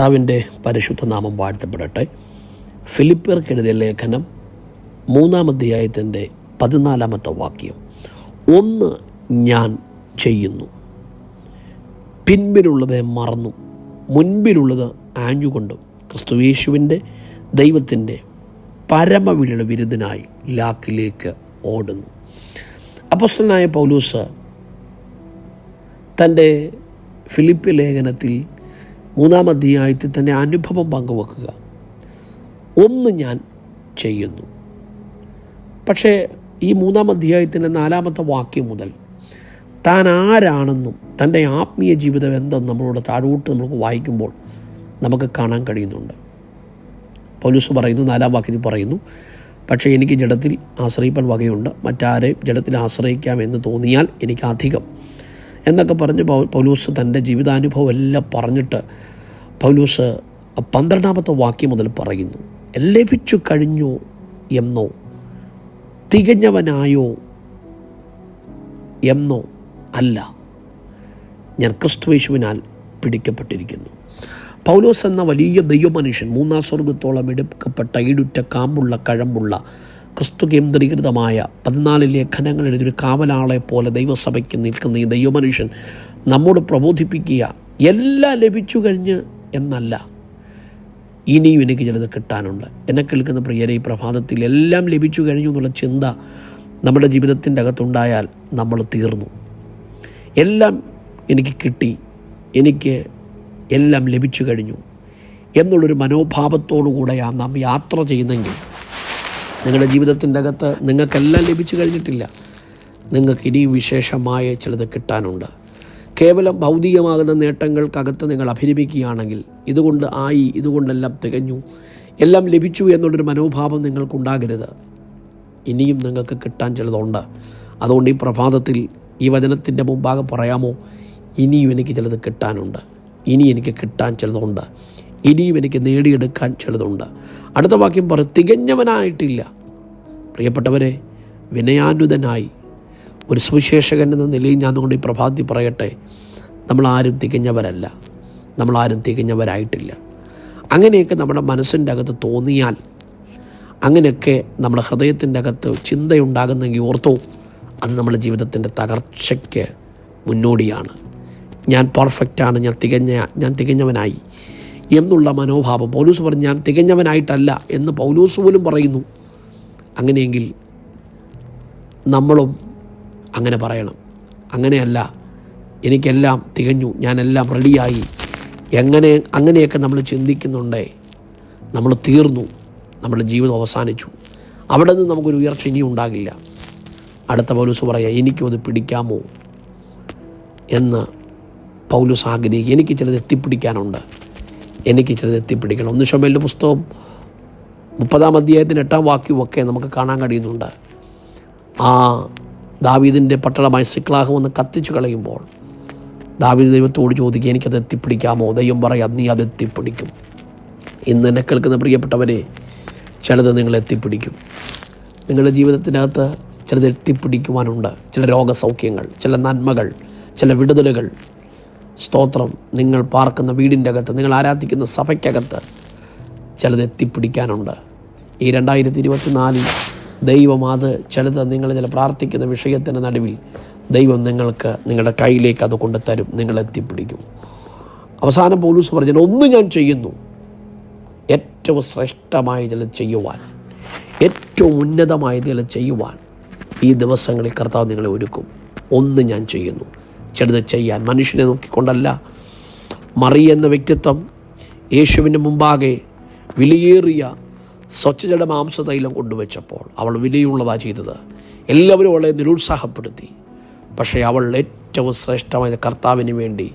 കർത്താവിന്റെ പരിശുദ്ധ നാമം വാഴ്ത്തപ്പെടട്ടെ. ഫിലിപ്പിയർക്കെഴുതിയ ലേഖനം മൂന്നാം അധ്യായത്തിന്റെ പതിനാലാമത്തെ വാക്യം. ഒന്ന് ഞാൻ ചെയ്യുന്നു. പിൻപിലുള്ളവയെ മറന്നു. മുൻപിലുള്ളത് ആഞ്ഞുകൊണ്ടും ക്രിസ്തുവേശുവിന്റെ ദൈവത്തിന്റെ പരമവിളിയുടെ വിരുദ്ധനായി ലാക്കിലേക്ക് ഓടുന്നു. അപ്പസ്തനായ പൗലൂസ് തന്റെ ഫിലിപ്പ് ലേഖനത്തിൽ മൂന്നാം അധ്യായത്തിൽ തന്നെ അനുഭവം പങ്കുവെക്കുക. ഒന്ന് ഞാൻ ചെയ്യുന്നു. പക്ഷേ ഈ മൂന്നാം അധ്യായത്തിന്റെ നാലാമത്തെ വാക്യം മുതൽ താൻ ആരാണെന്നും തന്റെ ആത്മീയ ജീവിതം എന്തെന്ന് നമ്മളോട് താഴോട്ട് നമുക്ക് വായിക്കുമ്പോൾ നമുക്ക് കാണാൻ കഴിയുന്നുണ്ട്. പൗലൂസ് പറയുന്നു നാലാം വാക്യത്തിൽ പറയുന്നു പക്ഷേ എനിക്ക് ജഡത്തിൽ ആശ്രയിപ്പാൻ വകയുണ്ട്. മറ്റാരെയും ജഡത്തിൽ ആശ്രയിക്കാമെന്ന് തോന്നിയാൽ എനിക്ക് അധികം എന്നൊക്കെ പറഞ്ഞ് പൗലൂസ് തന്റെ ജീവിതാനുഭവം എല്ലാം പറഞ്ഞിട്ട് പൗലൂസ് പന്ത്രണ്ടാമത്തെ വാക്യം മുതൽ പറയുന്നു. ലഭിച്ചു കഴിഞ്ഞു എന്നോ തികഞ്ഞവനായോ എന്നോ അല്ല. ഞാൻ ക്രിസ്തുവേശുവിനാൽ പിടിക്കപ്പെട്ടിരിക്കുന്നു. പൗലോസ് എന്ന വലിയ ദൈവമനുഷ്യൻ മൂന്നാം സ്വർഗത്തോളം എടുക്കപ്പെട്ട ഈടുറ്റ കാമ്പുള്ള കഴമ്പുള്ള ക്രിസ്തു കേന്ദ്രീകൃതമായ പതിനാല് ലേഖനങ്ങൾ എഴുതിയൊരു കാവലാളെ പോലെ ദൈവസഭയ്ക്ക് നിൽക്കുന്ന ഈ ദൈവമനുഷ്യൻ നമ്മോട് പ്രബോധിപ്പിക്കുക എല്ലാം ലഭിച്ചു കഴിഞ്ഞ് എന്നല്ല. ഇനിയും എനിക്ക് ചിലത് കിട്ടാനുണ്ട്. എന്നെ കേൾക്കുന്ന പ്രിയരെ ഈ പ്രഭാതത്തിൽ എല്ലാം ലഭിച്ചു കഴിഞ്ഞു എന്നുള്ള ചിന്ത നമ്മുടെ ജീവിതത്തിന്റെ അകത്തുണ്ടായാൽ നമ്മൾ തീർന്നു. എല്ലാം എനിക്ക് കിട്ടി. എനിക്ക് എല്ലാം ലഭിച്ചു കഴിഞ്ഞു. എന്നുള്ളൊരു മനോഭാവത്തോടു കൂടെയാണ് നാം യാത്ര ചെയ്യുന്നെങ്കിൽ നിങ്ങളുടെ ജീവിതത്തിന്റെ അകത്ത് നിങ്ങൾക്കെല്ലാം ലഭിച്ചു കഴിഞ്ഞിട്ടില്ല. നിങ്ങൾക്ക് ഇനിയും വിശേഷമായ ചിലത് കിട്ടാനുണ്ട്. കേവലം ഭൗതികമാകുന്ന നേട്ടങ്ങൾക്കകത്ത് നിങ്ങൾ അഭിനമിക്കുകയാണെങ്കിൽ ഇതുകൊണ്ട് ആയി ഇതുകൊണ്ടെല്ലാം തികഞ്ഞു. എല്ലാം ലഭിച്ചു എന്നുള്ളൊരു മനോഭാവം നിങ്ങൾക്കുണ്ടാകരുത്. ഇനിയും നിങ്ങൾക്ക് കിട്ടാൻ ചിലതുണ്ട്. അതുകൊണ്ട് ഈ പ്രഭാതത്തിൽ ഈ വചനത്തിന്റെ മുമ്പാകെ പറയാമോ? ഇനിയും എനിക്ക് ചിലത് കിട്ടാനുണ്ട്. ഇനി എനിക്ക് കിട്ടാൻ ചിലതുണ്ട്. ഇനിയും എനിക്ക് നേടിയെടുക്കാൻ ചിലതുണ്ട്. അടുത്ത വാക്യം പറ തികഞ്ഞവനായിട്ടില്ല. പ്രിയപ്പെട്ടവരെ വിനയാനുതനായി. ഒരു സുവിശേഷകൻ എന്ന നിലയിൽ ഞാൻ അതുകൊണ്ട് ഈ പ്രഭാതി പറയട്ടെ. നമ്മളാരും തികഞ്ഞവരല്ല. നമ്മളാരും തികഞ്ഞവരായിട്ടില്ല. അങ്ങനെയൊക്കെ നമ്മുടെ മനസ്സിന്റെ അകത്ത് തോന്നിയാൽ അങ്ങനെയൊക്കെ നമ്മുടെ ഹൃദയത്തിന്റെ അകത്ത് ചിന്തയുണ്ടാകുന്നെങ്കിൽ ഓർത്തോ അത് നമ്മുടെ ജീവിതത്തിന്റെ തകർച്ചയ്ക്ക് മുന്നോടിയാണ്. ഞാൻ പെർഫെക്റ്റാണ് ഞാൻ തികഞ്ഞ ഞാൻ തികഞ്ഞവനായി. എന്നുള്ള മനോഭാവം. പൗലൂസ് പറഞ്ഞു ഞാൻ തികഞ്ഞവനായിട്ടല്ല എന്ന് പൗലൂസ് പോലും പറയുന്നു. അങ്ങനെയെങ്കിൽ നമ്മളും അങ്ങനെ പറയണം. അങ്ങനെയല്ല എനിക്കെല്ലാം തികഞ്ഞു ഞാനെല്ലാം റെഡിയായി. എങ്ങനെ അങ്ങനെയൊക്കെ നമ്മൾ ചിന്തിക്കുന്നുണ്ടേ? നമ്മൾ തീർന്നു. നമ്മുടെ ജീവിതം അവസാനിച്ചു. അവിടെ നിന്ന് നമുക്കൊരു ഉയർച്ച ഇനിയും ഉണ്ടാകില്ല. അടുത്ത പൗലൂസ് പറയാം എനിക്കും അത് പിടിക്കാമോ? എന്ന് പൗലൂസ് ആഗ്രഹിക്കുക. എനിക്ക് ചിലത് എത്തിപ്പിടിക്കാനുണ്ട്. എനിക്ക് ചിലത് എത്തിപ്പിടിക്കണം. ഒന്ന് ഷമേലിന്റെ പുസ്തകം മുപ്പതാം അധ്യായത്തിന് എട്ടാം വാക്യമൊക്കെ നമുക്ക് കാണാൻ കഴിയുന്നുണ്ട്. ആ ദാവീദിന്റെ പട്ടണമായ സിക്ലാഹം ഒന്ന് കത്തിച്ചു കളയുമ്പോൾ ദാവീദ് ദൈവത്തോട് ചോദിക്കുക എനിക്കത് എത്തിപ്പിടിക്കാമോ? ദൈവം പറയാം നീ അത് എത്തിപ്പിടിക്കും. ഇന്ന് എന്നെ കേൾക്കുന്ന പ്രിയപ്പെട്ടവരെ ചിലത് നിങ്ങൾ എത്തിപ്പിടിക്കും. നിങ്ങളുടെ ജീവിതത്തിനകത്ത് ചിലത് എത്തിപ്പിടിക്കുവാനുണ്ട്. ചില രോഗസൗഖ്യങ്ങൾ ചില നന്മകൾ ചില വിടുതലുകൾ. സ്തോത്രം. നിങ്ങൾ പാർക്കുന്ന വീടിന്റെ അകത്ത് നിങ്ങൾ ആരാധിക്കുന്ന സഭയ്ക്കകത്ത് ചിലത് എത്തിപ്പിടിക്കാനുണ്ട്. ഈ രണ്ടായിരത്തി ഇരുപത്തിനാലിൽ ദൈവം അത് ചിലത് നിങ്ങൾ ചില പ്രാർത്ഥിക്കുന്ന വിഷയത്തിന്റെ നടുവിൽ ദൈവം നിങ്ങൾക്ക് നിങ്ങളുടെ കയ്യിലേക്ക് അത് കൊണ്ട് തരും നിങ്ങൾ എത്തിപ്പിടിക്കും. അവസാനം പോലീസ് പറഞ്ഞാൽ ഒന്ന് ഞാൻ ചെയ്യുന്നു. ഏറ്റവും ശ്രേഷ്ഠമായ ചില ചെയ്യുവാൻ ഏറ്റവും ഉന്നതമായ ചില ചെയ്യുവാൻ ഈ ദിവസങ്ങളിൽ കർത്താവ് നിങ്ങളെ ഒരുക്കും. ഒന്ന് ഞാൻ ചെയ്യുന്നു. ചിലത് ചെയ്യാൻ. മനുഷ്യനെ നോക്കിക്കൊണ്ടല്ല. മറി എന്ന വ്യക്തിത്വം യേശുവിന്റെ മുമ്പാകെ വിലയേറിയ സ്വച്ഛജട മാംസതൈലം കൊണ്ടുവച്ചപ്പോൾ അവൾ വിലയുള്ളതാ ചെയ്തത്. എല്ലാവരും അവളെ നിരുത്സാഹപ്പെടുത്തി. പക്ഷേ അവൾ ഏറ്റവും ശ്രേഷ്ഠമായ കർത്താവിന് വേണ്ടി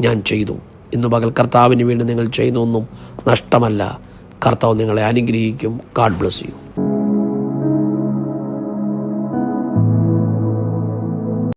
ഞാൻ ചെയ്തു. ഇന്ന് പകൽ കർത്താവിന് വേണ്ടി നിങ്ങൾ ചെയ്യുന്നൊന്നും നഷ്ടമല്ല. കർത്താവ് നിങ്ങളെ അനുഗ്രഹിക്കും. God bless you